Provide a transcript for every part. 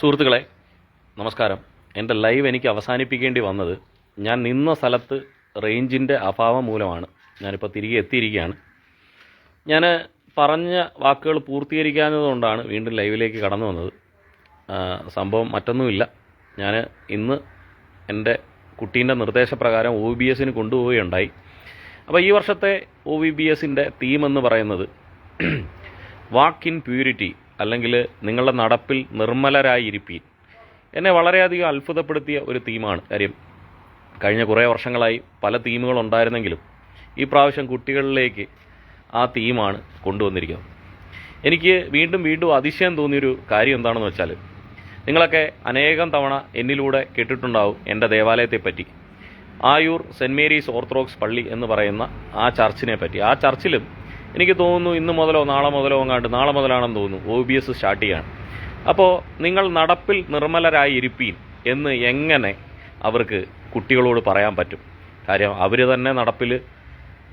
സുഹൃത്തുക്കളെ നമസ്കാരം. എന്റെ ലൈവ് എനിക്ക് അവസാനിപ്പിക്കേണ്ടി വന്നത് ഞാൻ നിന്ന സ്ഥലത്ത് റേഞ്ചിന്റെ അഭാവം മൂലമാണ്. ഞാനിപ്പോൾ തിരികെ എത്തിയിരിക്കുകയാണ്. ഞാൻ പറഞ്ഞ വാക്കുകൾ പൂർത്തീകരിക്കാഞ്ഞതുകൊണ്ടാണ് വീണ്ടും ലൈവിലേക്ക് കടന്നു വന്നത്. സംഭവം മറ്റൊന്നുമില്ല. ഞാൻ ഇന്ന് എന്റെ കുട്ടീന്റെ നിർദ്ദേശപ്രകാരം ഒ ബി എസിന് കൊണ്ടുപോവുകയുണ്ടായി. അപ്പോൾ ഈ വർഷത്തെ ഒ വി ബി എസിന്റെ തീം എന്ന് പറയുന്നത് വാക്ക് ഇൻ പ്യൂരിറ്റി അല്ലെങ്കിൽ നിങ്ങളുടെ നടപ്പിൽ നിർമ്മലരായി ഇരിപ്പീൻ എന്നെ വളരെയധികം അത്ഭുതപ്പെടുത്തിയ ഒരു തീമാണ് കാര്യം കഴിഞ്ഞ കുറേ വർഷങ്ങളായി പല തീമുകൾ ഉണ്ടായിരുന്നെങ്കിലും ഈ പ്രാവശ്യം കുട്ടികളിലേക്ക് ആ തീമാണ് കൊണ്ടുവന്നിരിക്കുന്നത്. എനിക്ക് വീണ്ടും വീണ്ടും അതിശയം തോന്നിയൊരു കാര്യം എന്താണെന്ന് വെച്ചാൽ നിങ്ങളൊക്കെ അനേകം തവണ എന്നിലൂടെ കേട്ടിട്ടുണ്ടാവും എന്റെ ദേവാലയത്തെപ്പറ്റി. ആയൂർ സെന്റ് മേരീസ് ഓർത്തഡോക്സ് പള്ളി എന്ന് പറയുന്ന ആ ചർച്ചിനെ പറ്റി ആ ചർച്ചിലും എനിക്ക് തോന്നുന്നു ഇന്ന് മുതലോ നാളെ മുതലോ അങ്ങാണ്ട് നാളെ മുതലാണെന്ന് തോന്നുന്നു. ഒ ബി എസ് സ്റ്റാർട്ട് ചെയ്യാണ്. അപ്പോൾ നിങ്ങൾ നടപ്പിൽ നിർമ്മലരായി ഇരിപ്പീൻ എന്ന് എങ്ങനെ അവർക്ക് കുട്ടികളോട് പറയാൻ പറ്റും? കാര്യം അവർ തന്നെ നടപ്പിൽ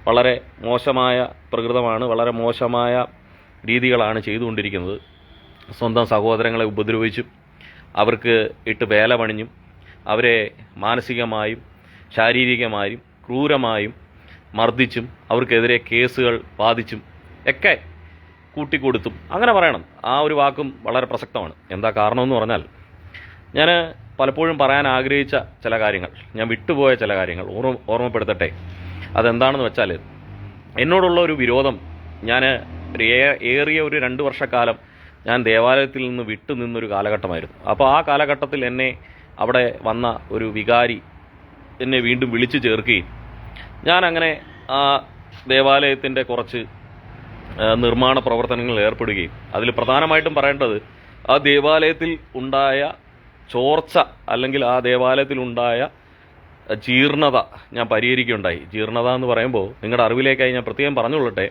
വളരെ മോശമായ പ്രകൃതമാണ് വളരെ മോശമായ രീതികളാണ് ചെയ്തുകൊണ്ടിരിക്കുന്നത്. സ്വന്തം സഹോദരങ്ങളെ ഉപദ്രവിച്ചും അവർക്ക് ഇട്ട് വേല പണിഞ്ഞും അവരെ മാനസികമായും ശാരീരികമായും ക്രൂരമായും മർദ്ദിച്ചും അവർക്കെതിരെ കേസുകൾ ബാധിച്ചും ഒക്കെ കൂട്ടിക്കൊടുത്തും. അങ്ങനെ പറയണം. ആ ഒരു വാക്കും വളരെ പ്രസക്തമാണ്. എന്താ കാരണമെന്ന് പറഞ്ഞാൽ ഞാൻ പലപ്പോഴും പറയാൻ ആഗ്രഹിച്ച ചില കാര്യങ്ങൾ ഞാൻ വിട്ടുപോയ ചില കാര്യങ്ങൾ ഓർമ്മ ഓർമ്മപ്പെടുത്തട്ടെ. അതെന്താണെന്ന് വെച്ചാൽ എന്നോടുള്ള ഒരു വിരോധം ഞാൻ ഏറിയ ഒരു രണ്ട് വർഷക്കാലം ഞാൻ ദേവാലയത്തിൽ നിന്ന് വിട്ടു നിന്നൊരു കാലഘട്ടമായിരുന്നു. അപ്പോൾ ആ കാലഘട്ടത്തിൽ എന്നെ അവിടെ വന്ന ഒരു വികാരി എന്നെ വീണ്ടും വിളിച്ചു ചേർക്കുകയും ഞാൻ അങ്ങനെ ആ ദേവാലയത്തിന്റെ കുറച്ച് നിർമ്മാണ പ്രവർത്തനങ്ങളിൽ ഏർപ്പെടുകയും അതിൽ പ്രധാനമായിട്ടും പറയേണ്ടത് ആ ദേവാലയത്തിൽ ഉണ്ടായ ചോർച്ച അല്ലെങ്കിൽ ആ ദേവാലയത്തിൽ ഉണ്ടായ ജീർണത ഞാൻ പരിഹരിക്കുകയുണ്ടായി. ജീർണത എന്ന് പറയുമ്പോൾ നിങ്ങളുടെ അറിവിലേക്കായി ഞാൻ പ്രത്യേകം പറഞ്ഞുകൊള്ളട്ടെ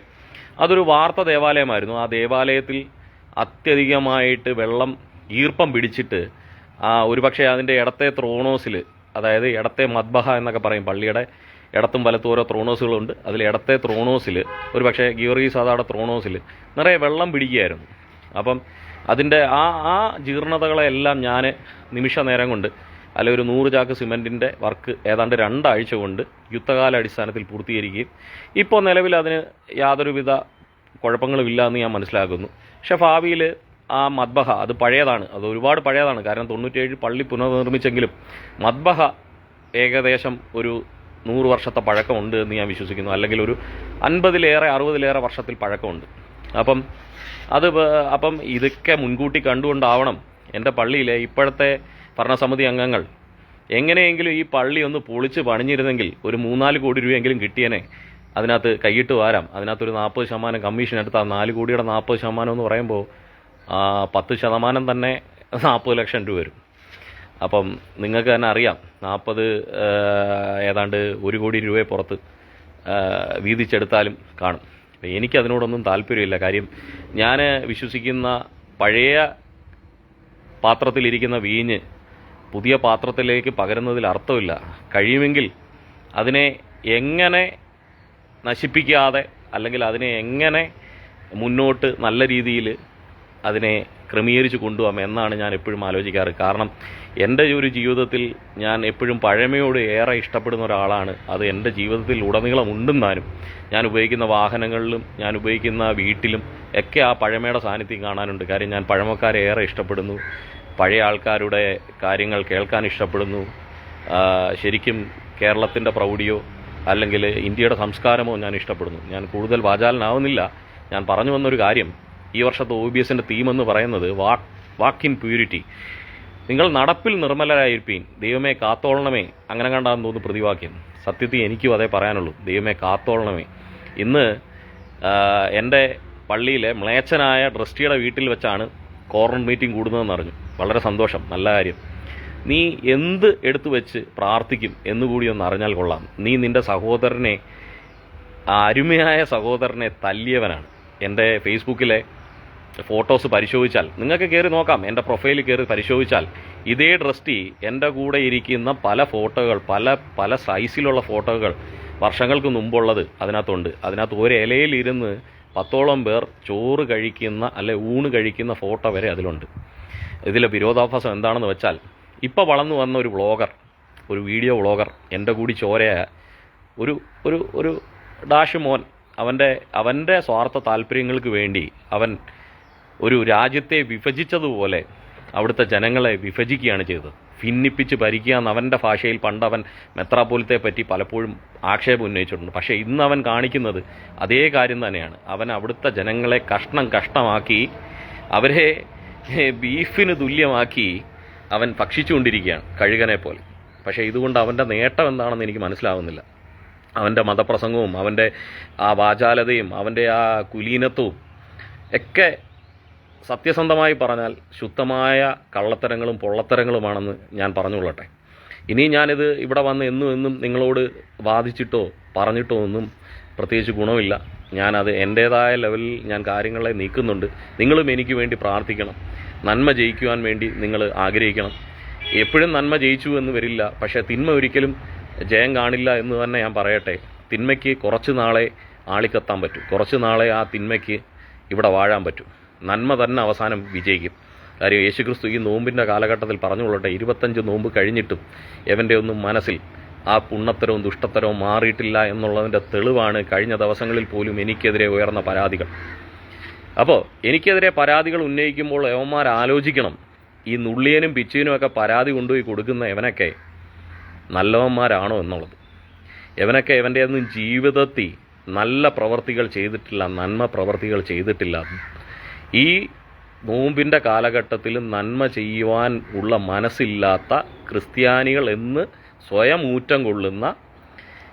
അതൊരു വാർത്ത ദേവാലയമായിരുന്നു. ആ ദേവാലയത്തിൽ അത്യധികമായിട്ട് വെള്ളം ഈർപ്പം പിടിച്ചിട്ട് ആ ഒരുപക്ഷെ അതിന്റെ ഇടത്തെ ത്രോണോസിൽ അതായത് ഇടത്തെ മദ്ബഹ എന്നൊക്കെ പറയും പള്ളിയുടെ ഇടത്തും വലത്തും ഓരോ ത്രോണോസുകളുണ്ട്. അതിൽ ഇടത്തെ ത്രോണോസിൽ ഒരു പക്ഷേ ഗിയോറി അതാടെ ത്രോണോസിൽ നിറയെ വെള്ളം പിടിക്കുകയായിരുന്നു. അപ്പം അതിന്റെ ആ ആ ജീർണതകളെല്ലാം ഞാൻ നിമിഷ നേരം കൊണ്ട് അല്ലെ ഒരു നൂറ് ചാക്ക് സിമെന്റിന്റെ വർക്ക് ഏതാണ്ട് രണ്ടാഴ്ച കൊണ്ട് യുദ്ധകാല അടിസ്ഥാനത്തിൽ പൂർത്തീകരിക്കുകയും ഇപ്പോൾ നിലവിൽ അതിന് യാതൊരുവിധ കുഴപ്പങ്ങളുമില്ല എന്ന് ഞാൻ മനസ്സിലാക്കുന്നു. പക്ഷെ ഭാവിയിൽ ആ മദ്ബഹ അത് പഴയതാണ്. അത് ഒരുപാട് പഴയതാണ്. കാരണം തൊണ്ണൂറ്റേഴ് പള്ളി പുനർനിർമ്മിച്ചെങ്കിലും മദ്ബഹ ഏകദേശം ഒരു നൂറ് വർഷത്തെ പഴക്കമുണ്ട് എന്ന് ഞാൻ വിശ്വസിക്കുന്നു. അല്ലെങ്കിൽ ഒരു അൻപതിലേറെ അറുപതിലേറെ വർഷത്തിൽ പഴക്കമുണ്ട്. അപ്പം അത് അപ്പം ഇതൊക്കെ മുൻകൂട്ടി കണ്ടുകൊണ്ടാവണം എന്റെ പള്ളിയിലെ ഇപ്പോഴത്തെ ഭരണസമിതി അംഗങ്ങൾ. എങ്ങനെയെങ്കിലും ഈ പള്ളി ഒന്ന് പൊളിച്ച് പണിഞ്ഞിരുന്നെങ്കിൽ ഒരു മൂന്നാൽ കോടി രൂപയെങ്കിലും കിട്ടിയനെ. അതിനകത്ത് കൈയിട്ട് വാരാം. അതിനകത്തൊരു നാൽപ്പത് ശതമാനം കമ്മീഷൻ എടുത്ത് ആ നാല് കോടിയുടെ നാൽപ്പത് ശതമാനം എന്ന് പറയുമ്പോൾ പത്ത് ശതമാനം തന്നെ നാൽപ്പത് ലക്ഷം രൂപ വരും. അപ്പം നിങ്ങൾക്ക് തന്നെ അറിയാം നാൽപ്പത് ഏതാണ്ട് ഒരു കോടി രൂപയെ പുറത്ത് വീതിച്ചെടുത്താലും കാണും. അപ്പം എനിക്കതിനോടൊന്നും താല്പര്യമില്ല. കാര്യം ഞാൻ വിശ്വസിക്കുന്ന പഴയ പാത്രത്തിലിരിക്കുന്ന വീഞ്ഞ് പുതിയ പാത്രത്തിലേക്ക് പകരുന്നതിൽ അർത്ഥമില്ല. കഴിയുമെങ്കിൽ അതിനെ എങ്ങനെ നശിപ്പിക്കാതെ അല്ലെങ്കിൽ അതിനെ എങ്ങനെ മുന്നോട്ട് നല്ല രീതിയിൽ അതിനെ ക്രമീകരിച്ച് കൊണ്ടുപോകാം എന്നാണ് ഞാൻ എപ്പോഴും ആലോചിക്കാറ്. കാരണം എന്റെ ഒരു ജീവിതത്തിൽ ഞാൻ എപ്പോഴും പഴമയോട് ഏറെ ഇഷ്ടപ്പെടുന്ന ഒരാളാണ്. അത് എന്റെ ജീവിതത്തിൽ ഉടനീളം ഉണ്ടെന്നാലും ഞാൻ ഉപയോഗിക്കുന്ന വാഹനങ്ങളിലും ഞാൻ ഉപയോഗിക്കുന്ന വീട്ടിലും ഒക്കെ ആ പഴമയുടെ സാന്നിധ്യം കാണാനുണ്ട്. കാര്യം ഞാൻ പഴമക്കാരെ ഏറെ ഇഷ്ടപ്പെടുന്നു. പഴയ ആൾക്കാരുടെ കാര്യങ്ങൾ കേൾക്കാൻ ഇഷ്ടപ്പെടുന്നു. ശരിക്കും കേരളത്തിന്റെ പ്രൗഢിയോ അല്ലെങ്കിൽ ഇന്ത്യയുടെ സംസ്കാരമോ ഞാൻ ഇഷ്ടപ്പെടുന്നു. ഞാൻ കൂടുതൽ വാചാലനാവുന്നില്ല. ഞാൻ പറഞ്ഞു വന്നൊരു കാര്യം ഈ വർഷത്തെ ഒ ബി എസിന്റെ തീമെന്ന് പറയുന്നത് വാക്ക് വാക്ക് ഇൻ പ്യൂരിറ്റി നിങ്ങൾ നടപ്പിൽ നിർമ്മലരായിരിക്കും ദൈവമേ കാത്തോളണമേ. അങ്ങനെ കണ്ടാന്ന് തോന്നുന്നു പ്രതിവാക്യം. സത്യത്തിൽ എനിക്കും അതേ പറയാനുള്ളൂ. ദൈവമേ കാത്തോളണമേ. ഇന്ന് എന്റെ പള്ളിയിലെ മ്ലേച്ഛനായ ട്രസ്റ്റിയുടെ വീട്ടിൽ വെച്ചാണ് കോർണർ മീറ്റിംഗ് കൂടുന്നതെന്ന് അറിഞ്ഞു. വളരെ സന്തോഷം. നല്ല കാര്യം. നീ എന്ത് എടുത്തു വെച്ച് പ്രാർത്ഥിക്കും എന്നുകൂടി ഒന്ന് അറിഞ്ഞാൽ കൊള്ളാം. നീ നിന്റെ സഹോദരനെ അരുമയായ സഹോദരനെ തല്ലിയവനാണ്. എന്റെ ഫേസ്ബുക്കിലെ ഫോട്ടോസ് പരിശോധിച്ചാൽ നിങ്ങൾക്ക് കയറി നോക്കാം എന്റെ പ്രൊഫൈലിൽ കയറി പരിശോധിച്ചാൽ ഇതേ ഡ്രസ്റ്റി എന്റെ കൂടെ ഇരിക്കുന്ന പല ഫോട്ടോകൾ പല പല സൈസിലുള്ള ഫോട്ടോകൾ വർഷങ്ങൾക്ക് മുമ്പുള്ളത് അതിനകത്തുണ്ട്. അതിനകത്ത് ഒരു ഇലയിലിരുന്ന് പത്തോളം പേർ ചോറ് കഴിക്കുന്ന അല്ലെ ഊണ് കഴിക്കുന്ന ഫോട്ടോ വരെ അതിലുണ്ട്. ഇതിലെ വിരോധാഭാസം എന്താണെന്ന് വെച്ചാൽ ഇപ്പോൾ വളർന്നു വന്ന ഒരു വ്ളോഗർ ഒരു വീഡിയോ വ്ളോഗർ എന്റെ കൂടി ചോരയായ ഒരു ഒരു ഒരു ഡാഷ് മോൻ അവന്റെ അവന്റെ സ്വാർത്ഥ താല്പര്യങ്ങൾക്ക് വേണ്ടി അവൻ ഒരു രാജ്യത്തെ വിഭജിച്ചതുപോലെ അവിടുത്തെ ജനങ്ങളെ വിഭജിക്കുകയാണ് ചെയ്തത്. ഭിന്നിപ്പിച്ച് ഭരിക്കുക എന്ന് അവന്റെ ഭാഷയിൽ പണ്ട് അവൻ മെത്രാപോലത്തെ പറ്റി പലപ്പോഴും ആക്ഷേപം ഉന്നയിച്ചിട്ടുണ്ട്. പക്ഷേ ഇന്ന് അവൻ കാണിക്കുന്നത് അതേ കാര്യം തന്നെയാണ്. അവൻ അവിടുത്തെ ജനങ്ങളെ കഷ്ണം കഷ്ടമാക്കി അവരെ ബീഫിന് തുല്യമാക്കി അവൻ ഭക്ഷിച്ചുകൊണ്ടിരിക്കുകയാണ് കഴുകനെ പോലെ. പക്ഷേ ഇതുകൊണ്ട് അവന്റെ നേട്ടം എന്താണെന്ന് എനിക്ക് മനസ്സിലാവുന്നില്ല. അവന്റെ മതപ്രസംഗവും അവന്റെ ആ വാചാലതയും അവന്റെ ആ കുലീനത്വവും ഒക്കെ സത്യസന്ധമായി പറഞ്ഞാൽ ശുദ്ധമായ കള്ളത്തരങ്ങളും പൊള്ളത്തരങ്ങളുമാണെന്ന് ഞാൻ പറഞ്ഞുകൊള്ളട്ടെ. ഇനി ഞാനിത് ഇവിടെ വന്ന് എന്നും എന്നും നിങ്ങളോട് വാദിച്ചിട്ടോ പറഞ്ഞിട്ടോ ഒന്നും പ്രത്യേകിച്ച് ഗുണമില്ല. ഞാനത് എന്റേതായ ലെവലിൽ ഞാൻ കാര്യങ്ങളെ നീക്കുന്നുണ്ട്. നിങ്ങളും എനിക്ക് വേണ്ടി പ്രാർത്ഥിക്കണം. നന്മ ജയിക്കുവാൻ വേണ്ടി നിങ്ങൾ ആഗ്രഹിക്കണം. എപ്പോഴും നന്മ ജയിച്ചു എന്ന് വരില്ല. പക്ഷേ തിന്മ ഒരിക്കലും ജയം കാണില്ല എന്ന് തന്നെ ഞാൻ പറയട്ടെ. തിന്മയ്ക്ക് കുറച്ച് നാളെ ആളിക്കെത്താൻ പറ്റും. കുറച്ച് നാളെ ആ തിന്മയ്ക്ക് ഇവിടെ വാഴാൻ പറ്റും. നന്മ തന്നെ അവസാനം വിജയിക്കും. കാര്യം യേശുക്രിസ്തു ഈ നോമ്പിന്റെ കാലഘട്ടത്തിൽ പറഞ്ഞുകൊള്ളട്ടെ ഇരുപത്തഞ്ച് നോമ്പ് കഴിഞ്ഞിട്ടും എവന്റെ ഒന്നും മനസ്സിൽ ആ പുണ്ണത്തരവും ദുഷ്ടത്തരവും മാറിയിട്ടില്ല എന്നുള്ളതിന്റെ തെളിവാണ് കഴിഞ്ഞ ദിവസങ്ങളിൽ പോലും എനിക്കെതിരെ ഉയർന്ന പരാതികൾ. അപ്പോൾ എനിക്കെതിരെ പരാതികൾ ഉന്നയിക്കുമ്പോൾ യവന്മാർ ആലോചിക്കണം ഈ നുള്ളിയനും പിച്ചീനും ഒക്കെ പരാതി കൊണ്ടുപോയി കൊടുക്കുന്ന എവനൊക്കെ നല്ലവന്മാരാണോ എന്നുള്ളത്. എവനൊക്കെ എവന്റെ ഒന്നും ജീവിതത്തിൽ നല്ല പ്രവർത്തികൾ ചെയ്തിട്ടില്ല നന്മ പ്രവർത്തികൾ ചെയ്തിട്ടില്ല ഈ നോമ്പിന്റെ കാലഘട്ടത്തിൽ നന്മ ചെയ്യുവാൻ ഉള്ള മനസ്സില്ലാത്ത ക്രിസ്ത്യാനികൾ എന്ന് സ്വയം ഊറ്റം കൊള്ളുന്ന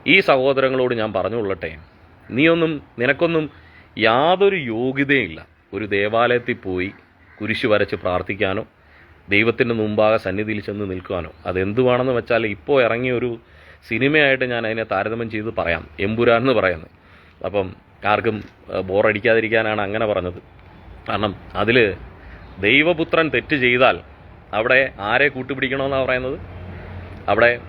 ഈ സഹോദരങ്ങളോട് ഞാൻ പറഞ്ഞുകൊള്ളട്ടെ. നീയൊന്നും നിനക്കൊന്നും യാതൊരു യോഗ്യതയില്ല. ഒരു ദേവാലയത്തിൽ പോയി കുരിശ് വരച്ച് പ്രാർത്ഥിക്കാനോ ദൈവത്തിന്റെ മുമ്പാകെ സന്നിധിയിൽ ചെന്ന് നിൽക്കുവാനോ. അതെന്തുവാണെന്ന് വെച്ചാൽ ഇപ്പോൾ ഇറങ്ങിയ ഒരു സിനിമയായിട്ട് ഞാൻ അതിനെ താരതമ്യം ചെയ്ത് പറയാം. എമ്പുരാൻ എന്ന് പറയുന്നത്. അപ്പം ആർക്കും ബോറടിക്കാതിരിക്കാനാണ് അങ്ങനെ പറഞ്ഞത്. കാരണം അതിൽ ദൈവപുത്രൻ തെറ്റ് ചെയ്താൽ അവിടെ ആരെ കൂട്ടുപിടിക്കണമെന്നാണ് പറയുന്നത്? അവിടെ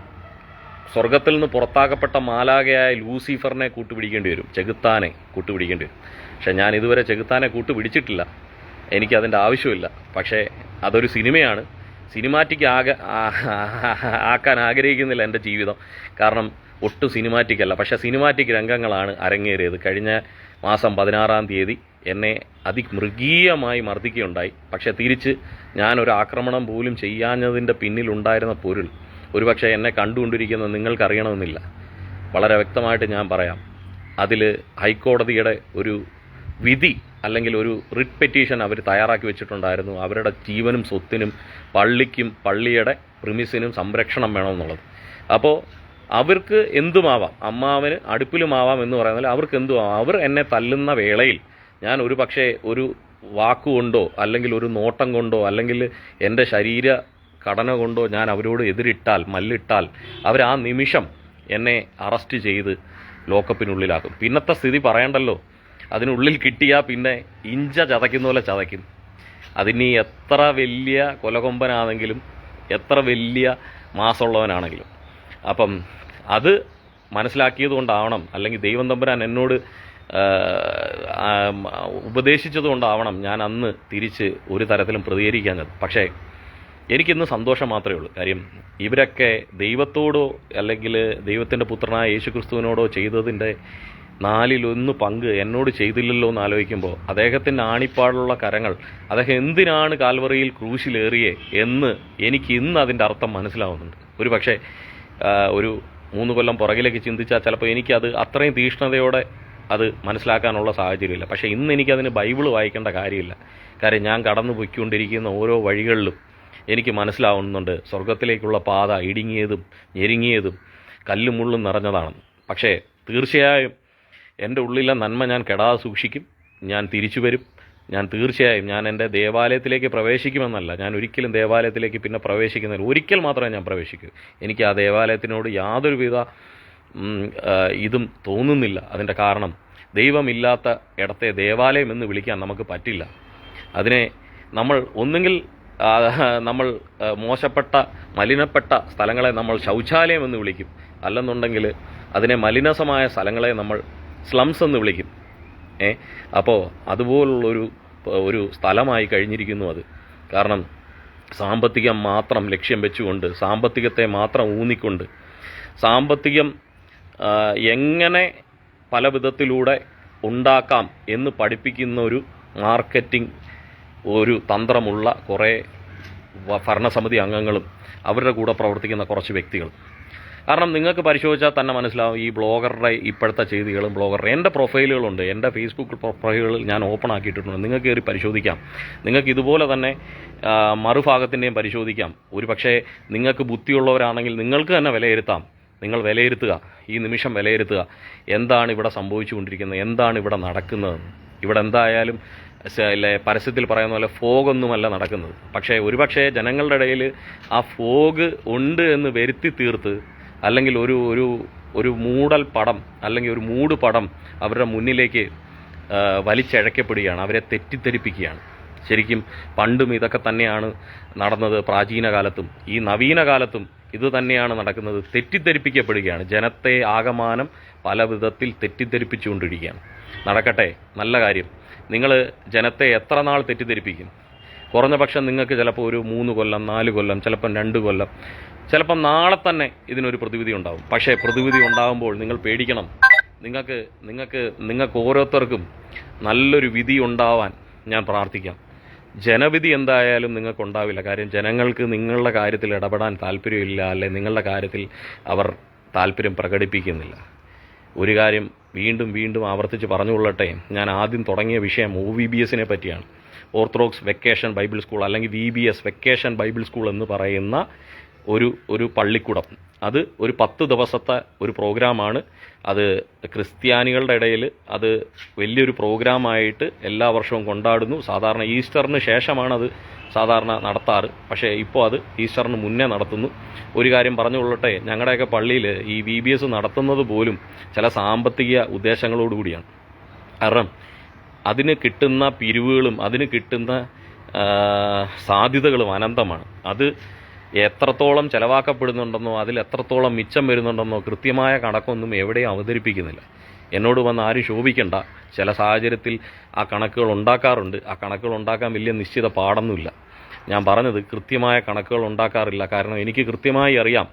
സ്വർഗത്തിൽ നിന്ന് പുറത്താക്കപ്പെട്ട മാലാകയായ ലൂസിഫറിനെ കൂട്ടുപിടിക്കേണ്ടി വരും ചെകുത്താനെ കൂട്ടുപിടിക്കേണ്ടി വരും. പക്ഷെ ഞാൻ ഇതുവരെ ചെകുത്താനെ കൂട്ടുപിടിച്ചിട്ടില്ല. എനിക്കതിന്റെ ആവശ്യമില്ല. പക്ഷേ അതൊരു സിനിമയാണ്. സിനിമാറ്റിക് ആക ആക്കാൻ ആഗ്രഹിക്കുന്നില്ല എന്റെ ജീവിതം. കാരണം ഒട്ടും സിനിമാറ്റിക് അല്ല. പക്ഷേ സിനിമാറ്റിക് രംഗങ്ങളാണ് അരങ്ങേറിയത്. കഴിഞ്ഞ മാസം പതിനാറാം തീയതി എന്നെ അതിമൃഗീയമായി മർദ്ദിക്കുകയുണ്ടായി. പക്ഷേ തിരിച്ച് ഞാനൊരു ആക്രമണം പോലും ചെയ്യാഞ്ഞതിന്റെ പിന്നിലുണ്ടായിരുന്ന പൊരുൾ ഒരുപക്ഷെ എന്നെ കണ്ടുകൊണ്ടിരിക്കുന്ന നിങ്ങൾക്കറിയണമെന്നില്ല. വളരെ വ്യക്തമായിട്ട് ഞാൻ പറയാം. അതിൽ ഹൈക്കോടതിയുടെ ഒരു വിധി അല്ലെങ്കിൽ ഒരു റിട്ട് പെറ്റീഷൻ അവർ തയ്യാറാക്കി വെച്ചിട്ടുണ്ടായിരുന്നു. അവരുടെ ജീവനും സ്വത്തിനും പള്ളിക്കും പള്ളിയുടെ പ്രിമിസിനും സംരക്ഷണം വേണമെന്നുള്ളത്. അപ്പോൾ അവർക്ക് എന്തുമാവാം? അമ്മാവന് അടുപ്പിലുമാവാം എന്ന് പറയുന്നത് അവർക്ക് എന്തുമാവാം? അവർ എന്നെ തല്ലുന്ന വേളയിൽ ഞാൻ ഒരു പക്ഷേ ഒരു വാക്കുകൊണ്ടോ അല്ലെങ്കിൽ ഒരു നോട്ടം കൊണ്ടോ അല്ലെങ്കിൽ എന്റെ ശരീര ഘടന കൊണ്ടോ ഞാൻ അവരോട് എതിരിട്ടാൽ മല്ലിട്ടാൽ അവർ ആ നിമിഷം എന്നെ അറസ്റ്റ് ചെയ്ത് ലോക്കപ്പിനുള്ളിലാക്കും. പിന്നത്തെ സ്ഥിതി പറയണ്ടല്ലോ. അതിനുള്ളിൽ കിട്ടിയാൽ പിന്നെ ഇഞ്ച ചതയ്ക്കുന്ന പോലെ ചതയ്ക്കും. അതിനി എത്ര വലിയ കൊലകൊമ്പനാണെങ്കിലും എത്ര വലിയ മാസമുള്ളവനാണെങ്കിലും. അപ്പം അത് മനസ്സിലാക്കിയത് കൊണ്ടാവണം. അല്ലെങ്കിൽ ദൈവം തമ്പുരാൻ എന്നോട് ആ, ഞാൻ അന്ന് തിരിച്ച് ഒരു തരത്തിലും പ്രതികരിക്കാഞ്ഞത് പക്ഷേ എനിക്കിന്ന് സന്തോഷം മാത്രമേ ഉള്ളൂ. കാര്യം ഇവരൊക്കെ ദൈവത്തോടോ അല്ലെങ്കിൽ ദൈവത്തിന്റെ പുത്രനായ യേശു ക്രിസ്തുവിനോടോ ചെയ്തതിന്റെ നാലിലൊന്ന് പങ്ക് എന്നോട് ചെയ്തില്ലല്ലോ എന്ന് ആലോചിക്കുമ്പോൾ അദ്ദേഹത്തിന്റെ ആണിപ്പാടുള്ള കരങ്ങൾ അദ്ദേഹം എന്തിനാണ് കാൽവറിയിൽ ക്രൂശിലേറിയേ എന്ന് എനിക്ക് ഇന്ന് അതിന്റെ അർത്ഥം മനസ്സിലാവുന്നുണ്ട്. ഒരു പക്ഷേ ഒരു മൂന്ന് കൊല്ലം പുറകിലേക്ക് ചിന്തിച്ചാൽ ചിലപ്പോൾ എനിക്കത് അത്രയും തീഷ്ണതയോടെ അത് മനസ്സിലാക്കാനുള്ള സാഹചര്യമില്ല. പക്ഷേ ഇന്ന് എനിക്കതിന് ബൈബിൾ വായിക്കേണ്ട കാര്യമില്ല. കാര്യം ഞാൻ കടന്നു പൊയ്ക്കൊണ്ടിരിക്കുന്ന ഓരോ വഴികളിലും എനിക്ക് മനസ്സിലാവുന്നുണ്ട്. സ്വർഗത്തിലേക്കുള്ള പാത ഇടുങ്ങിയതും ഞെരുങ്ങിയതും കല്ലും മുള്ളും നിറഞ്ഞതാണ് പക്ഷേ തീർച്ചയായും എന്റെ ഉള്ളിലെ നന്മ ഞാൻ കെടാതെ സൂക്ഷിക്കും. ഞാൻ തിരിച്ചു വരും. ഞാൻ തീർച്ചയായും ഞാൻ എന്റെ ദേവാലയത്തിലേക്ക് പ്രവേശിക്കുമെന്നല്ല. ഞാൻ ഒരിക്കലും ദേവാലയത്തിലേക്ക് പിന്നെ പ്രവേശിക്കുന്നില്ല ഒരിക്കൽ മാത്രമേ ഞാൻ പ്രവേശിക്കൂ. എനിക്ക് ആ ദേവാലയത്തിനോട് യാതൊരുവിധ ഇതും തോന്നുന്നില്ല. അതിന്റെ കാരണം ദൈവമില്ലാത്ത ഇടത്തെ ദേവാലയം എന്ന് വിളിക്കാൻ നമുക്ക് പറ്റില്ല. അതിനെ നമ്മൾ ഒന്നുകിൽ നമ്മൾ മോശപ്പെട്ട മലിനപ്പെട്ട സ്ഥലങ്ങളെ നമ്മൾ ശൗചാലയം എന്ന് വിളിക്കും. അല്ലെന്നുണ്ടെങ്കിൽ അതിനെ മലിനസമായ സ്ഥലങ്ങളെ നമ്മൾ സ്ലംസ് എന്ന് വിളിക്കും. ഏ അപ്പോൾ അതുപോലുള്ളൊരു ഒരു സ്ഥലമായി കഴിഞ്ഞിരിക്കുന്നു അത്. കാരണം സാമ്പത്തികം മാത്രം ലക്ഷ്യം വെച്ചുകൊണ്ട് സാമ്പത്തികത്തെ മാത്രം ഊന്നിക്കൊണ്ട് സാമ്പത്തികം എങ്ങനെ പല വിധത്തിലൂടെ ഉണ്ടാക്കാം എന്ന് പഠിപ്പിക്കുന്ന ഒരു മാർക്കറ്റിംഗ് ഒരു തന്ത്രമുള്ള കുറേ ഭരണസമിതി അംഗങ്ങളും അവരുടെ കൂടെ പ്രവർത്തിക്കുന്ന കുറച്ച് വ്യക്തികളും. കാരണം നിങ്ങൾക്ക് പരിശോധിച്ചാൽ തന്നെ മനസ്സിലാവും ഈ ബ്ലോഗറുടെ ഇപ്പോഴത്തെ ചെയ്തികളും ബ്ലോഗറുടെ എന്റെ പ്രൊഫൈലുകളുണ്ട് എന്റെ ഫേസ്ബുക്ക് പ്രൊഫൈലുകൾ ഞാൻ ഓപ്പൺ ആക്കിയിട്ടുണ്ട് നിങ്ങൾക്ക് കയറി പരിശോധിക്കാം. നിങ്ങൾക്ക് ഇതുപോലെ തന്നെ മറുഭാഗത്തിന്റെയും പരിശോധിക്കാം. ഒരു പക്ഷേ നിങ്ങൾക്ക് ബുദ്ധിയുള്ളവരാണെങ്കിൽ നിങ്ങൾക്ക് തന്നെ വിലയിരുത്താം. നിങ്ങൾ വിലയിരുത്തുക. ഈ നിമിഷം വിലയിരുത്തുക. എന്താണ് ഇവിടെ സംഭവിച്ചുകൊണ്ടിരിക്കുന്നത്? എന്താണ് ഇവിടെ നടക്കുന്നത്? ഇവിടെ എന്തായാലും പരസ്യത്തിൽ പറയുന്ന പോലെ ഫോഗൊന്നുമല്ല നടക്കുന്നത്. പക്ഷേ ഒരുപക്ഷെ ജനങ്ങളുടെ ഇടയിൽ ആ ഫോഗ് ഉണ്ട് എന്ന് വരുത്തി തീർത്ത് അല്ലെങ്കിൽ ഒരു ഒരു ഒരു മൂടൽ പടം അല്ലെങ്കിൽ ഒരു മൂട് പടം അവരുടെ മുന്നിലേക്ക് വലിച്ചഴക്കപ്പെടുകയാണ്. അവരെ തെറ്റിദ്ധരിപ്പിക്കുകയാണ്. ശരിക്കും പണ്ടും ഇതൊക്കെ തന്നെയാണ് നടന്നത് പ്രാചീന കാലത്തും. ഈ നവീന കാലത്തും ഇത് തന്നെയാണ് നടക്കുന്നത്. തെറ്റിദ്ധരിപ്പിക്കപ്പെടുകയാണ്. ജനത്തെ ആകമാനം പല വിധത്തിൽ തെറ്റിദ്ധരിപ്പിച്ചുകൊണ്ടിരിക്കുകയാണ്. നടക്കട്ടെ നല്ല കാര്യം. നിങ്ങൾ ജനത്തെ എത്ര നാൾ തെറ്റിദ്ധരിപ്പിക്കും? കുറഞ്ഞ പക്ഷം നിങ്ങൾക്ക് ചിലപ്പോൾ ഒരു മൂന്ന് കൊല്ലം നാല് കൊല്ലം ചിലപ്പം രണ്ട് കൊല്ലം ചിലപ്പം നാളെ തന്നെ ഇതിനൊരു പ്രതിവിധി ഉണ്ടാവും. പക്ഷേ പ്രതിവിധി ഉണ്ടാകുമ്പോൾ നിങ്ങൾ പേടിക്കണം. നിങ്ങൾക്ക് നിങ്ങൾക്ക് നിങ്ങൾക്ക് ഓരോരുത്തർക്കും നല്ലൊരു വിധി ഉണ്ടാവാൻ ഞാൻ പ്രാർത്ഥിക്കാം. ജനവിധി എന്തായാലും നിങ്ങൾക്ക് ഉണ്ടാവില്ല കാര്യം ജനങ്ങൾക്ക് നിങ്ങളുടെ കാര്യത്തിൽ ഇടപെടാൻ താല്പര്യമില്ല അല്ലെ നിങ്ങളുടെ കാര്യത്തിൽ അവർ താല്പര്യം പ്രകടിപ്പിക്കുന്നില്ല. ഒരു കാര്യം വീണ്ടും വീണ്ടും ആവർത്തിച്ച് പറഞ്ഞുകൊള്ളട്ടെ. ഞാൻ ആദ്യം തുടങ്ങിയ വിഷയം ഒ വി ബി എസിനെ പറ്റിയാണ്. ഓർത്തഡോക്സ് വെക്കേഷൻ ബൈബിൾ സ്കൂൾ അല്ലെങ്കിൽ V B S Vacation Bible School എന്ന് പറയുന്ന ഒരു ഒരു പള്ളിക്കൂടം. അത് ഒരു പത്ത് ദിവസത്തെ ഒരു പ്രോഗ്രാമാണ്. അത് ക്രിസ്ത്യാനികളുടെ ഇടയിൽ അത് വലിയൊരു പ്രോഗ്രാമായിട്ട് എല്ലാ വർഷവും കൊണ്ടാടുന്നു. സാധാരണ ഈസ്റ്ററിന് ശേഷമാണ് അത് സാധാരണ നടത്താറ്. പക്ഷേ ഇപ്പോൾ അത് ഈസ്റ്ററിന് മുന്നേ നടത്തുന്നു. ഒരു കാര്യം പറഞ്ഞുകൊള്ളട്ടെ ഞങ്ങളുടെയൊക്കെ പള്ളിയിൽ ഈ വി ബി എസ് നടത്തുന്നത് പോലും ചില സാമ്പത്തിക ഉദ്ദേശങ്ങളോടുകൂടിയാണ് കാരണം അതിന് കിട്ടുന്ന പിരിവുകളും അതിന് കിട്ടുന്ന സാധ്യതകളും അനന്തമാണ്. അത് എത്രത്തോളം ചെലവാക്കപ്പെടുന്നുണ്ടെന്നോ അതിൽ എത്രത്തോളം മിച്ചം വരുന്നുണ്ടെന്നോ കൃത്യമായ കണക്കൊന്നും എവിടെയും അവതരിപ്പിക്കുന്നില്ല. എന്നോട് വന്ന് ആരും ശോഭിക്കണ്ട. ചില സാഹചര്യത്തിൽ ആ കണക്കുകൾ ഉണ്ടാക്കാറുണ്ട്. ആ കണക്കുകൾ ഉണ്ടാക്കാൻ വലിയ നിശ്ചിത പാടൊന്നുമില്ല. ഞാൻ പറഞ്ഞത് കൃത്യമായ കണക്കുകൾ ഉണ്ടാക്കാറില്ല. കാരണം എനിക്ക് കൃത്യമായി അറിയാം.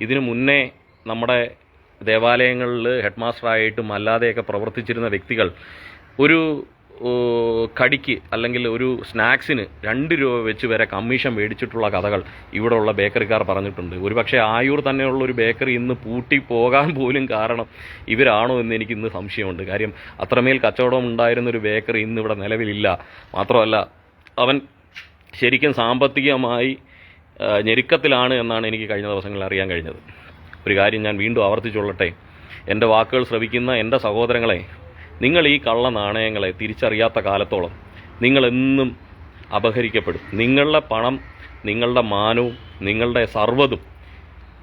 ഇതിനു മുന്നേ നമ്മുടെ ദേവാലയങ്ങളിൽ ഹെഡ് മാസ്റ്ററായിട്ടും അല്ലാതെയൊക്കെ പ്രവർത്തിച്ചിരുന്ന വ്യക്തികൾ ഒരു കടിക്ക് അല്ലെങ്കിൽ ഒരു സ്നാക്സിന് രണ്ട് രൂപ വെച്ച് വരെ കമ്മീഷൻ മേടിച്ചിട്ടുള്ള കഥകൾ ഇവിടെയുള്ള ബേക്കറിക്കാർ പറഞ്ഞിട്ടുണ്ട്. ഒരുപക്ഷെ ആയൂർ തന്നെയുള്ള ഒരു ബേക്കറി ഇന്ന് പൂട്ടി പോകാൻ പോലും കാരണം ഇവരാണോ എന്ന് എനിക്ക് ഇന്ന് സംശയമുണ്ട്. കാര്യം അത്രമേൽ കച്ചവടം ഉണ്ടായിരുന്ന ഒരു ബേക്കറി ഇന്ന് ഇവിടെ നിലവിലില്ല. മാത്രമല്ല അവൻ ശരിക്കും സാമ്പത്തികമായി ഞെരുക്കത്തിലാണ് എന്നാണ് എനിക്ക് കഴിഞ്ഞ ദിവസങ്ങളിൽ അറിയാൻ കഴിഞ്ഞത്. ഒരു കാര്യം ഞാൻ വീണ്ടും ആവർത്തിച്ചുകൊള്ളട്ടെ. എന്റെ വാക്കുകൾ ശ്രവിക്കുന്ന എന്റെ സഹോദരങ്ങളെ നിങ്ങൾ ഈ കള്ള നാണയങ്ങളെ തിരിച്ചറിയാത്ത കാലത്തോളം നിങ്ങളെന്നും അപഹരിക്കപ്പെടും. നിങ്ങളുടെ പണം നിങ്ങളുടെ മാനവും നിങ്ങളുടെ സർവതും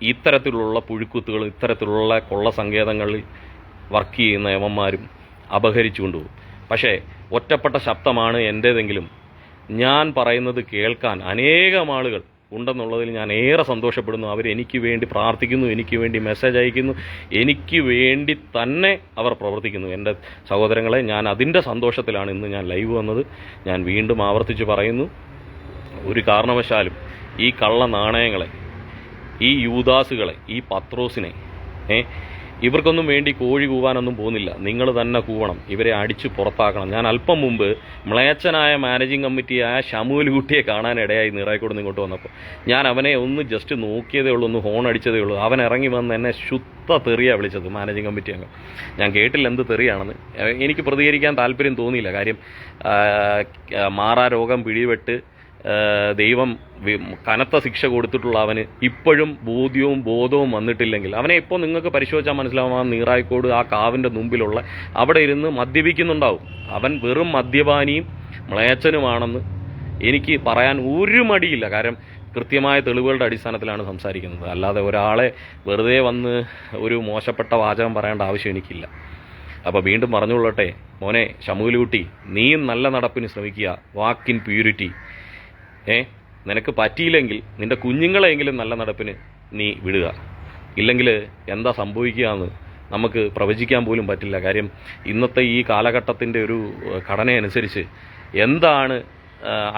ഇത്തരത്തിലുള്ള പുഴുക്കുത്തുകളും ഇത്തരത്തിലുള്ള കൊള്ള സങ്കേതങ്ങളിൽ വർക്ക് ചെയ്യുന്ന യമന്മാരും അപഹരിച്ചു കൊണ്ടുപോകും. പക്ഷേ ഒറ്റപ്പെട്ട ശബ്ദമാണ് എന്റേതെങ്കിലും ഞാൻ പറയുന്നത് കേൾക്കാൻ അനേകം ആളുകൾ ഉണ്ടെന്നുള്ളതിൽ ഞാൻ ഏറെ സന്തോഷപ്പെടുന്നു. അവർ എനിക്ക് വേണ്ടി പ്രാർത്ഥിക്കുന്നു എനിക്ക് വേണ്ടി മെസ്സേജ് അയക്കുന്നു എനിക്ക് വേണ്ടി തന്നെ അവർ പ്രവർത്തിക്കുന്നു. എന്റെ സഹോദരങ്ങളെ ഞാൻ അതിന്റെ സന്തോഷത്തിലാണ് ഇന്ന് ഞാൻ ലൈവ് വന്നത്. ഞാൻ വീണ്ടും ആവർത്തിച്ച് പറയുന്നു ഒരു കാരണവശാലും ഈ കള്ള നാണയങ്ങളെ ഈ യൂദാസുകളെ ഈ പത്രോസിനെ ഏ ഇവർക്കൊന്നും വേണ്ടി കോഴി കൂവാനൊന്നും പോകുന്നില്ല. നിങ്ങൾ തന്നെ കൂവണം. ഇവരെ അടിച്ച് പുറത്താക്കണം. ഞാൻ അല്പം മുമ്പ് മ്ലേച്ഛനായ മാനേജിംഗ് കമ്മിറ്റിയായ ഷമുൽ കുട്ടിയെ കാണാനിടയായി നീറായിക്കോട് ഇങ്ങോട്ട് വന്നപ്പോൾ. ഞാൻ അവനെ ഒന്ന് ജസ്റ്റ് നോക്കിയതേ ഉള്ളൂ ഒന്ന് ഹോൺ അടിച്ചതേ ഉള്ളൂ. അവൻ ഇറങ്ങി വന്ന് എന്നെ ശുദ്ധ തെറിയാണ് വിളിച്ചത് മാനേജിംഗ് കമ്മിറ്റി അംഗം. ഞാൻ കേട്ടില്ല എന്ത് തെറിയാണെന്ന്. എനിക്ക് പ്രതികരിക്കാൻ താല്പര്യം തോന്നിയില്ല. കാര്യം മാറാ രോഗം പിടിപെട്ട് ദൈവം കനത്ത ശിക്ഷ കൊടുത്തിട്ടുള്ള അവന് ഇപ്പോഴും ബോധ്യവും ബോധവും വന്നിട്ടില്ലെങ്കിൽ അവനെ ഇപ്പോൾ നിങ്ങൾക്ക് പരിശോധിച്ചാൽ മനസ്സിലാവും ആ നീറായിക്കോട് ആ കാവിന്റെ മുമ്പിലുള്ള അവിടെ ഇരുന്ന് മദ്യപിക്കുന്നുണ്ടാവും. അവൻ വെറും മദ്യപാനിയും മ്ലേച്ഛനുമാണെന്ന് എനിക്ക് പറയാൻ ഒരു മടിയില്ല. കാരണം കൃത്യമായ തെളിവുകളുടെ അടിസ്ഥാനത്തിലാണ് സംസാരിക്കുന്നത്. അല്ലാതെ ഒരാളെ വെറുതെ വന്ന് ഒരു മോശപ്പെട്ട വാചകം പറയേണ്ട ആവശ്യം എനിക്കില്ല. അപ്പോൾ വീണ്ടും പറഞ്ഞുകൊള്ളട്ടെ മോനെ ഷമൂലൂട്ടി നീയും നല്ല നടപ്പിന് ശ്രമിക്കുക. വാക്കിൻ പ്യൂരിറ്റി. ഏ? നിനക്ക് പറ്റിയില്ലെങ്കിൽ നിന്റെ കുഞ്ഞുങ്ങളെയെങ്കിലും നല്ല നടപ്പിന് നീ വിടുക. ഇല്ലെങ്കിൽ എന്താ സംഭവിക്കുക എന്ന് നമുക്ക് പ്രവചിക്കാൻ പോലും പറ്റില്ല. കാര്യം ഇന്നത്തെ ഈ കാലഘട്ടത്തിന്റെ ഒരു ഘടനയനുസരിച്ച് എന്താണ്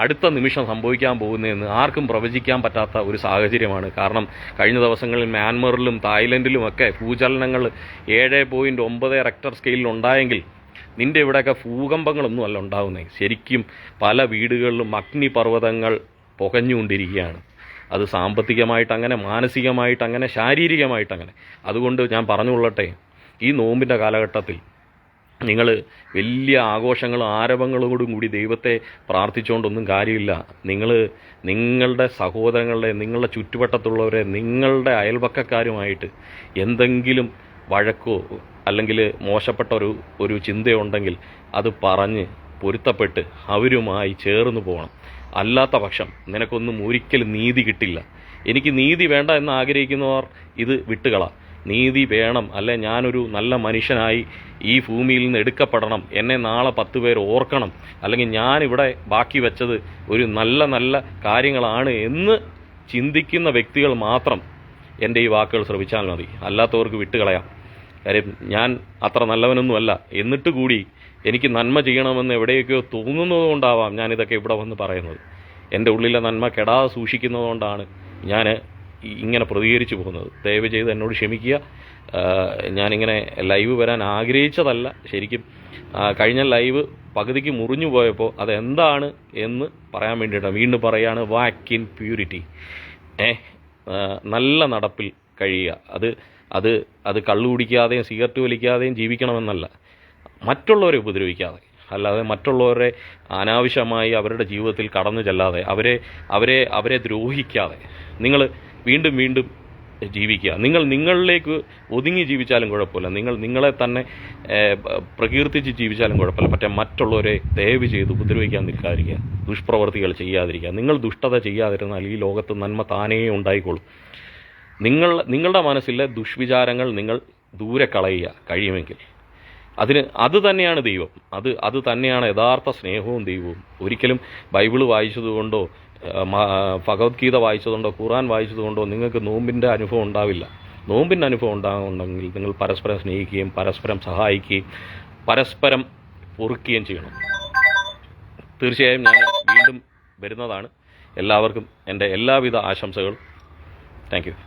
അടുത്ത നിമിഷം സംഭവിക്കാൻ പോകുന്നതെന്ന് ആർക്കും പ്രവചിക്കാൻ പറ്റാത്ത ഒരു സാഹചര്യമാണ്. കാരണം കഴിഞ്ഞ ദിവസങ്ങളിൽ മ്യാൻമറിലും തായ്ലൻഡിലും ഒക്കെ ഭൂചലനങ്ങൾ ഏഴ് പോയിന്റ് ഒമ്പത് റെക്ടർ സ്കെയിലിൽ ഉണ്ടായെങ്കിൽ നിന്റെ ഇവിടെയൊക്കെ ഭൂകമ്പങ്ങളൊന്നും അല്ല ഉണ്ടാകുന്നത് ശരിക്കും പല വീടുകളിലും അഗ്നിപർവതങ്ങൾ പുകഞ്ഞുകൊണ്ടിരിക്കുകയാണ്. അത് സാമ്പത്തികമായിട്ട് അങ്ങനെ മാനസികമായിട്ട് അങ്ങനെ ശാരീരികമായിട്ട് അങ്ങനെ. അതുകൊണ്ട് ഞാൻ പറഞ്ഞുകൊള്ളട്ടെ ഈ നോമ്പിന്റെ കാലഘട്ടത്തിൽ നിങ്ങൾ വലിയ ആഘോഷങ്ങളും ആരവങ്ങളോടും കൂടി ദൈവത്തെ പ്രാർത്ഥിച്ചുകൊണ്ടൊന്നും കാര്യമില്ല. നിങ്ങൾ നിങ്ങളുടെ സഹോദരങ്ങളുടെ നിങ്ങളുടെ ചുറ്റുവട്ടത്തുള്ളവരെ നിങ്ങളുടെ അയൽപക്കക്കാരുമായിട്ട് എന്തെങ്കിലും വഴക്കോ അല്ലെങ്കിൽ മോശപ്പെട്ട ഒരു ഒരു ചിന്തയുണ്ടെങ്കിൽ അത് പറഞ്ഞ് പൊരുത്തപ്പെട്ട് അവരുമായി ചേർന്ന് പോകണം. അല്ലാത്ത പക്ഷം നിനക്കൊന്നും ഒരിക്കലും നീതി കിട്ടില്ല. എനിക്ക് നീതി വേണ്ട എന്ന് ആഗ്രഹിക്കുന്നവർ ഇത് വിട്ടുകള. നീതി വേണം. അല്ലെ ഞാനൊരു നല്ല മനുഷ്യനായി ഈ ഭൂമിയിൽ നിന്ന് എടുക്കപ്പെടണം. എന്നെ നാളെ പത്ത് പേർ ഓർക്കണം. അല്ലെങ്കിൽ ഞാനിവിടെ ബാക്കി വെച്ചത് ഒരു നല്ല നല്ല കാര്യങ്ങളാണ് എന്ന് ചിന്തിക്കുന്ന വ്യക്തികൾ മാത്രം എന്റെ ഈ വാക്കുകൾ ശ്രമിച്ചാൽ മതി. അല്ലാത്തവർക്ക് വിട്ടുകളയാം. കാര്യം ഞാൻ അത്ര നല്ലവനൊന്നുമല്ല. എന്നിട്ട് കൂടി എനിക്ക് നന്മ ചെയ്യണമെന്ന് എവിടെയൊക്കെയോ തോന്നുന്നത് കൊണ്ടാവാം ഞാനിതൊക്കെ ഇവിടെ വന്ന് പറയുന്നത്. എന്റെ ഉള്ളിലെ നന്മ കെടാതെ സൂക്ഷിക്കുന്നതുകൊണ്ടാണ് ഞാൻ ഇങ്ങനെ പ്രതികരിച്ചു പോകുന്നത്. ദയവ് ചെയ്ത് എന്നോട് ക്ഷമിക്കുക. ഞാനിങ്ങനെ ലൈവ് വരാൻ ആഗ്രഹിച്ചതല്ല. ശരിക്കും കഴിഞ്ഞ ലൈവ് പകുതിക്ക് മുറിഞ്ഞു പോയപ്പോൾ അതെന്താണ് എന്ന് പറയാൻ വേണ്ടിയിട്ടാണ്. വീണ്ടും പറയുകയാണ് വാക്ക് ഇൻ പ്യൂരിറ്റി ഏ നല്ല നടപ്പിൽ കഴിയുക. അത് അത് അത് കള്ളു കുടിക്കാതെയും സിഗരറ്റ് വലിക്കാതെയും ജീവിക്കണമെന്നല്ല. മറ്റുള്ളവരെ ഉപദ്രവിക്കാതെ അല്ലാതെ മറ്റുള്ളവരെ അനാവശ്യമായി അവരുടെ ജീവിതത്തിൽ കടന്നു ചെല്ലാതെ അവരെ അവരെ അവരെ ദ്രോഹിക്കാതെ നിങ്ങൾ വീണ്ടും വീണ്ടും ജീവിക്കുക. നിങ്ങൾ നിങ്ങളിലേക്ക് ഒതുങ്ങി ജീവിച്ചാലും കുഴപ്പമില്ല. നിങ്ങൾ നിങ്ങളെ തന്നെ പ്രകീർത്തിച്ച് ജീവിച്ചാലും കുഴപ്പമില്ല. പക്ഷേ മറ്റുള്ളവരെ ദയവ് ചെയ്ത് ഉപദ്രവിക്കാൻ നിൽക്കാതിരിക്കുക. ദുഷ്പ്രവർത്തികൾ ചെയ്യാതിരിക്കുക. നിങ്ങൾ ദുഷ്ടത ചെയ്യാതിരുന്നാൽ ഈ ലോകത്ത് നന്മ താനേ ഉണ്ടായിക്കോളും. നിങ്ങൾ നിങ്ങളുടെ മനസ്സിലെ ദുഷ്വിചാരങ്ങൾ നിങ്ങൾ ദൂരെ കളയുക കഴിയുമെങ്കിൽ. അതിന് അത് തന്നെയാണ് ദൈവം. അത് അത് തന്നെയാണ് യഥാർത്ഥ സ്നേഹവും ദൈവവും. ഒരിക്കലും ബൈബിൾ വായിച്ചതുകൊണ്ടോ ഭഗവത്ഗീത വായിച്ചതുകൊണ്ടോ ഖുറാൻ വായിച്ചതുകൊണ്ടോ നിങ്ങൾക്ക് നോമ്പിന്റെ അനുഭവം ഉണ്ടാവില്ല. നോമ്പിന്റെ അനുഭവം ഉണ്ടാകുന്നുണ്ടെങ്കിൽ നിങ്ങൾ പരസ്പരം സ്നേഹിക്കുകയും പരസ്പരം സഹായിക്കുകയും പരസ്പരം പൊറുക്കുകയും ചെയ്യണം. തീർച്ചയായും ഞാൻ വീണ്ടും വരുന്നതാണ്. എല്ലാവർക്കും എന്റെ എല്ലാവിധ ആശംസകളും. താങ്ക്